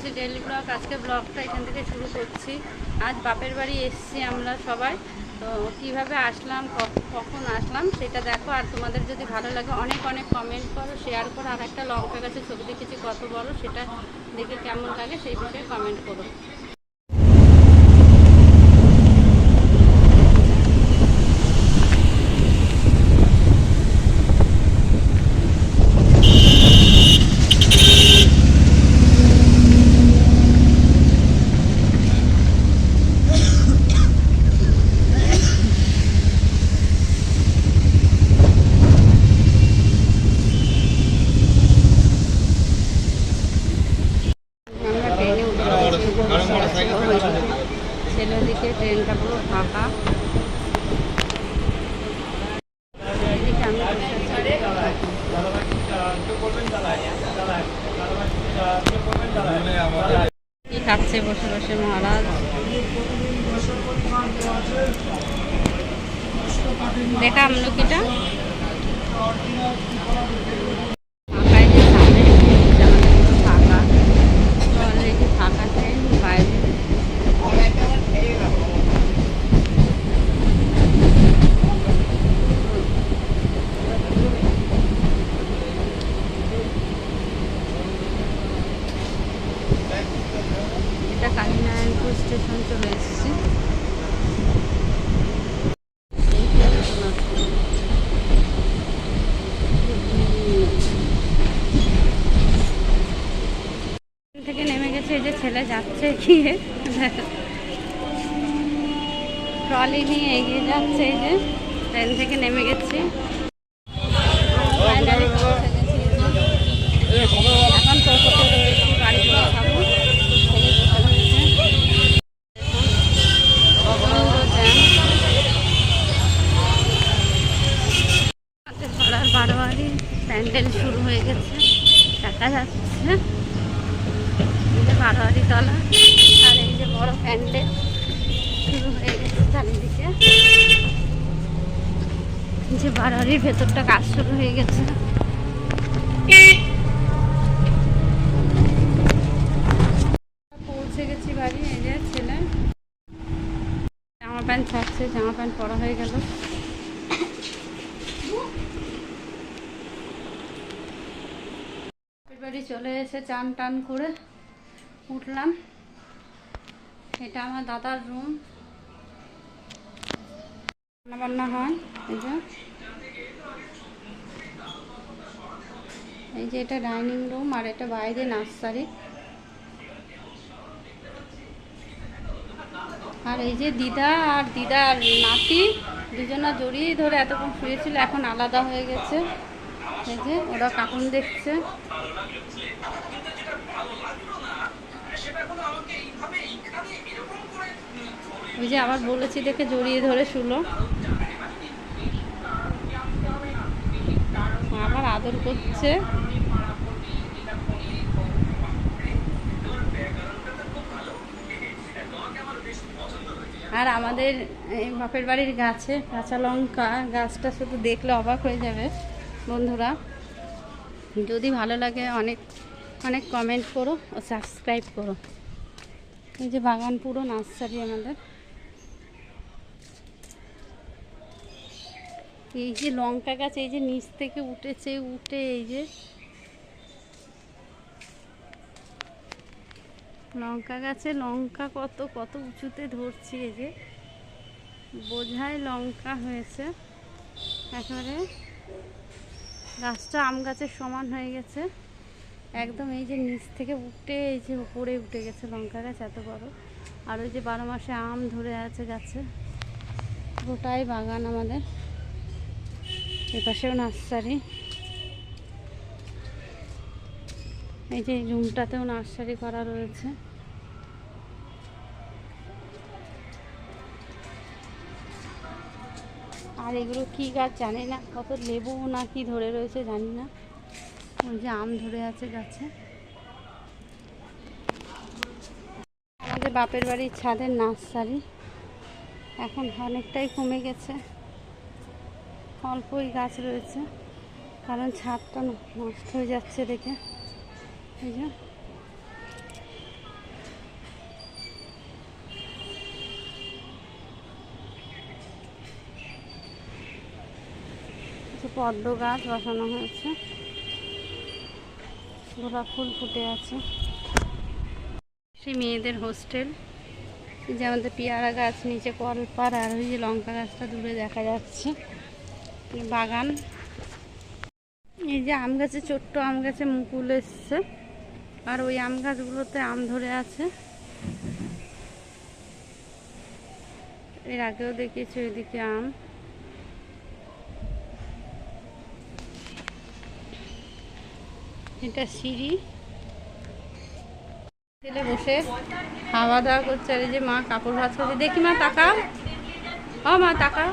বলছি daily blog, আজকে ব্লগটা এখান থেকে শুরু করছি। আজ বাপের বাড়ি এসছি আমরা সবাই। তো কীভাবে আসলাম কখন আসলাম সেটা দেখো। আর তোমাদের যদি ভালো লাগে, অনেক অনেক কমেন্ট করো শেয়ার করো, আর একটা লঙ্কা গাছে ছবি দেখেছি, কত বড়, সেটা দেখে কেমন লাগে সেই বিষয়ে কমেন্ট করো। দিকে ট্রেনটা পুরো ফাঁকা। খাচ্ছে বসে বসে মহারাজ? দেখা আমলকিটা ফাঁকা এই যে সামনে যেমন পুরো ফাঁকা অলরেডি ফাঁকা ট্রেন বাইরে এটা কালীনারায়ণপুর স্টেশন চলে এসেছি। থেকে নেমে গেছে যে ছেলে যাচ্ছে গিয়ে। ট্রলি নিয়ে এগিয়ে যাচ্ছে যে। ট্রেন থেকে নেমে গেছি। দেখা যাচ্ছে এই তলা, আর এই যে বড় প্যান্ডেল। শুরু হয়ে গেছে চারিদিকে। যে বারোয়ারির ভেতরটা কাজ শুরু হয়ে গেছে। পৌঁছে গেছি বাড়ি, এই ছেলে। জামা প্যান্ট ছাড়ছে, জামা প্যান্ট পরা হয়ে গেল। বাড়ি চলে এসে চান টান করে উঠলাম। এটা আমার দাদার রুম রান্না বান্না হয়, এই যে। এই যে এটা ডাইনিং রুম আর এটা বাইরে নার্সারি। আর এই যে দিদা আর দিদার নাতি, দুজনা জড়িয়ে ধরে এতক্ষণ শুয়েছিল, এখন আলাদা হয়ে গেছে। এই যে ওরা কার্টুন দেখছে। ওই যে আবার বলেছি দেখে জড়িয়ে ধরে শুলো। আবার আদর করছে। আর আমাদের বাপের বাড়ির গাছে কাঁচা লঙ্কা, গাছটা শুধু দেখলে অবাক হয়ে যাবে। বন্ধুরা, যদি ভালো লাগে অনেক অনেক কমেন্ট করো ও সাবস্ক্রাইব করো। এই যে বাগান পুরো নার্সারি আমাদের। এই যে লঙ্কা গাছ, এই যে নিচ থেকে উঠেছে, উঠে এই যে লঙ্কা গাছে লঙ্কা কত কত উঁচুতে ধরছি এই যে। বোঝায় লঙ্কা হয়েছে একেবারে। গাছটা আম গাছের সমান হয়ে গেছে। একদম এই যে নিচ থেকে উঠে, এই যে উপরে উঠে গেছে লঙ্কা গাছ, এত বড়। আর ওই যে বারো মাসে আম ধরে আছে গাছে। গোটাই বাগান আমাদের। এপাশেও নার্সারি। এই যে রুমটাতেও নার্সারি করা রয়েছে। আর এগুলো কি গাছ জানি না, কত লেবু না কি ধরে রয়েছে জানি না। ওই যে আম ধরে আছে গাছে। আমাদের বাপের বাড়ির ছাদের নার্সারি। এখন অনেকটাই কমে গেছে। অল্পই গাছ রয়েছে, কারণ ছাদটা নষ্ট হয়ে যাচ্ছে দেখে। এই যে পদ্ম গাছ বসানো হয়েছে। গোলাপ ফুল ফুটে আছে। সেই মেয়েদের হোস্টেল। যে আমাদের পেয়ারা গাছ, নিচে কলপার আর ওই যে লঙ্কা গাছটা দূরে দেখা যাচ্ছে। বাগান। এই যে আম গাছে, ছোট্ট আম গাছে মুকুল এসছে। আর ওই আম গাছগুলোতে আম ধরে আছে। এর আগেও দেখেছি ওইদিকে আম। এটা সিঁড়ি। ছেলে বসে খাওয়া দাওয়া করছে আর যে মা কাপড় ভাজ করছে। দেখি মা তাকাও। ও মা তাকাও।